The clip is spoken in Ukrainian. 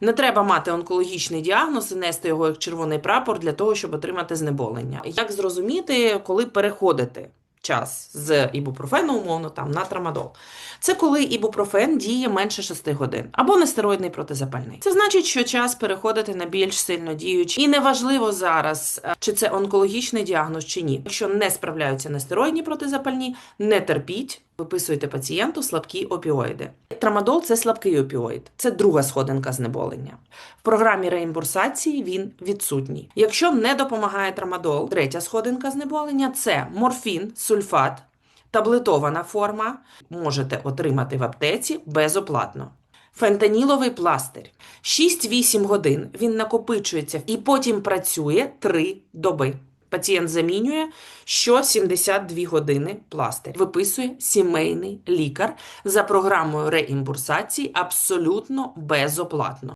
Не треба мати онкологічний діагноз і нести його як червоний прапор для того, щоб отримати знеболення. Як зрозуміти, коли переходити час з ібупрофену, умовно, там на трамадол? Це коли ібупрофен діє менше 6 годин або нестероїдний протизапальний. Це значить, що час переходити на більш сильно діючий. І неважливо зараз, е, чи це онкологічний діагноз чи ні. Якщо не справляються нестероїдні протизапальні, не терпіть. Виписуйте пацієнту слабкі опіоїди. Трамадол це слабкий опіоїд, це друга сходинка знеболення. В програмі реімбурсації він відсутній. Якщо не допомагає трамадол, третя сходинка знеболення це морфін, сульфат, таблетована форма. Можете отримати в аптеці безоплатно. Фентаніловий пластир. 6-8 годин він накопичується і потім працює 3 доби. Пацієнт замінює що 72 години пластир. Виписує сімейний лікар за програмою реімбурсації абсолютно безоплатно.